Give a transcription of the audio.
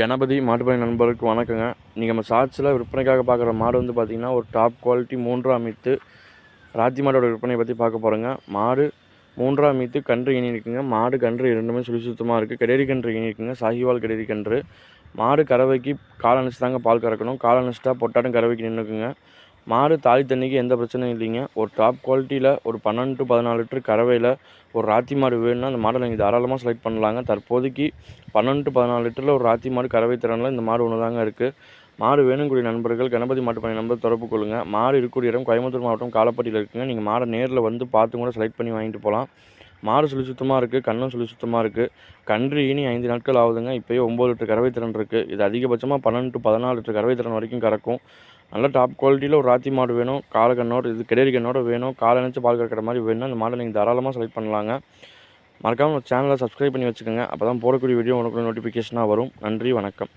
கணபதி மாட்டுப்பணி நண்பருக்கு வணக்கங்க. நீங்கள் நம்ம ஷார்ட்ஸில் விற்பனைக்காக பார்க்குற மாடு வந்து பார்த்திங்கன்னா ஒரு டாப் குவாலிட்டி மூன்றாம் மீத்து ராத்தி மாடோட விற்பனையை பற்றி பார்க்க போகிறோங்க மாடு மூன்றாம் மீத்து கன்று இனி இருக்குங்க மாடு கன்று இரண்டுமே சுழி சுத்தமாக இருக்குது கிடேரி கன்று இனி இருக்குங்க சாகிவால் கிடேரி கன்று. மாடு கறவைக்கு கால் அணைச்சி தாங்க பால் கறக்கணும். கால் அணைச்சிட்டா பொட்டாட்டம் கறவைக்கு நின்றுக்குங்க மாடு தாலி தண்ணிக்கு எந்த பிரச்சனையும் இல்லைங்க. ஒரு டாப் குவாலிட்டியில் ஒரு பன்னெண்டு டு பதினாலு லிட்டர் கறவையில் ஒரு ராத்தி மாடு வேணும்னா அந்த மாடை நீங்கள் தாராளமாக செலக்ட் பண்ணலாங்க. தற்போதைக்கு பன்னெண்டு டு பதினாலு லிட்டரில் ஒரு ராத்தி மாடு கறவை திறனில் இந்த மாடு ஒன்று தாங்க இருக்குது மாடு வேணுங்கூடிய நண்பர்கள் கணபதி மாட்டு பணி நம்பர் தொடர்பு கொள்ளுங்கள் மாடு இருக்கக்கூடிய இடம் கோயம்புத்தூர் மாவட்டம் காலப்பட்டியில் இருக்குங்க. நீங்கள் மாடை நேரில் வந்து பார்த்து கூட செலக்ட் பண்ணி வாங்கிட்டு போகலாம் மாடு சுழி சுத்தமாக இருக்குது கண்ணும் சுழி சுத்தமாக இருக்குது கன்று இனி ஐந்து நாட்கள் ஆகுதுங்க. இப்போயே ஒம்பது லிட்டர் கறவை திறன் இருக்குது இது அதிகபட்சமாக பன்னெண்டு டு பதினாலு லிட்டர் கறவை திறன் வரைக்கும் கறக்கும். நல்ல டாப் குவாலிட்டியில் ஒரு ராத்தி மாடு வேணும். காலை கண்ணோட இது கிடேரி கண்ணோட வேணும். காலை நினச்சி பால் கறக்கிற மாதிரி வேணும். அந்த மாடை நீங்கள் தாராளமாக செலக்ட் பண்ணலாங்க. மறக்காமல் சேனலை சப்ஸ்கிரைப் பண்ணி வச்சுக்கோங்க. அப்போ தான் போடக்கூடிய வீடியோ உனக்கு நோட்டிஃபிகேஷனாக வரும். நன்றி வணக்கம்.